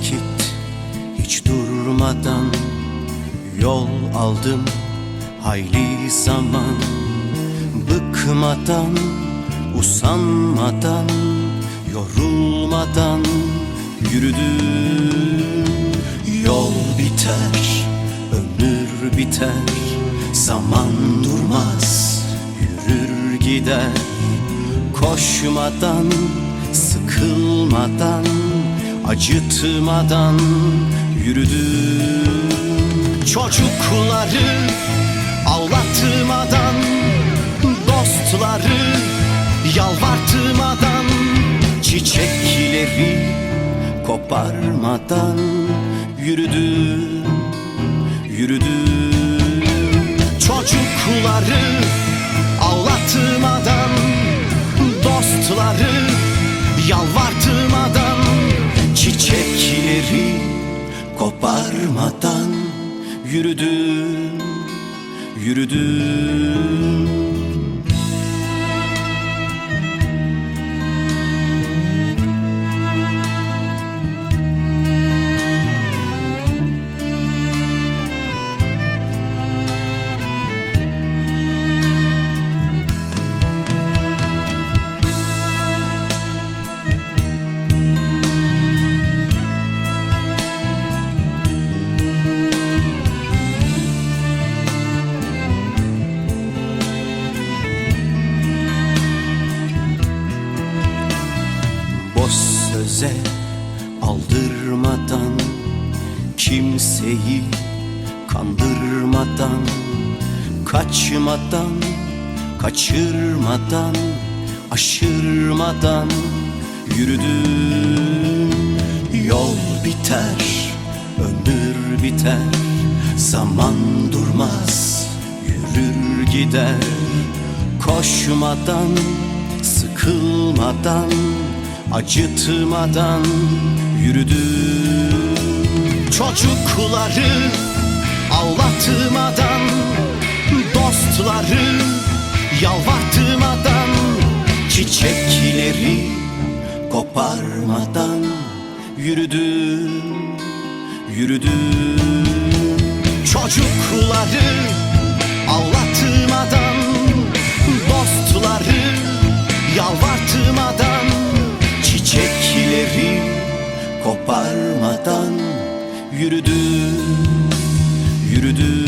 vakit hiç durmadan yol aldım. Hayli zaman Bıkmadan, usanmadan, yorulmadan yürüdüm. Yol biter, ömür biter, zaman durmaz Yürür gider, koşmadan, sıkılmadan acıtmadan yürüdüm Çocukları ağlatmadan Dostları yalvartmadan Çiçekleri koparmadan Yürüdüm, yürüdüm Çocukları ağlatmadan Dostları yalvartmadan koparmadan Yürüdüm, yürüdüm söze aldırmadan Kimseyi kandırmadan Kaçmadan, kaçırmadan Aşırmadan yürüdüm Yol biter, ömür biter Zaman durmaz, yürür gider. Koşmadan, sıkılmadan Acıtmadan yürüdüm. Çocukları ağlatmadan Dostları yalvartmadan Çiçekleri koparmadan Yürüdüm, yürüdüm. Çocukları yürüdü, yürüdü.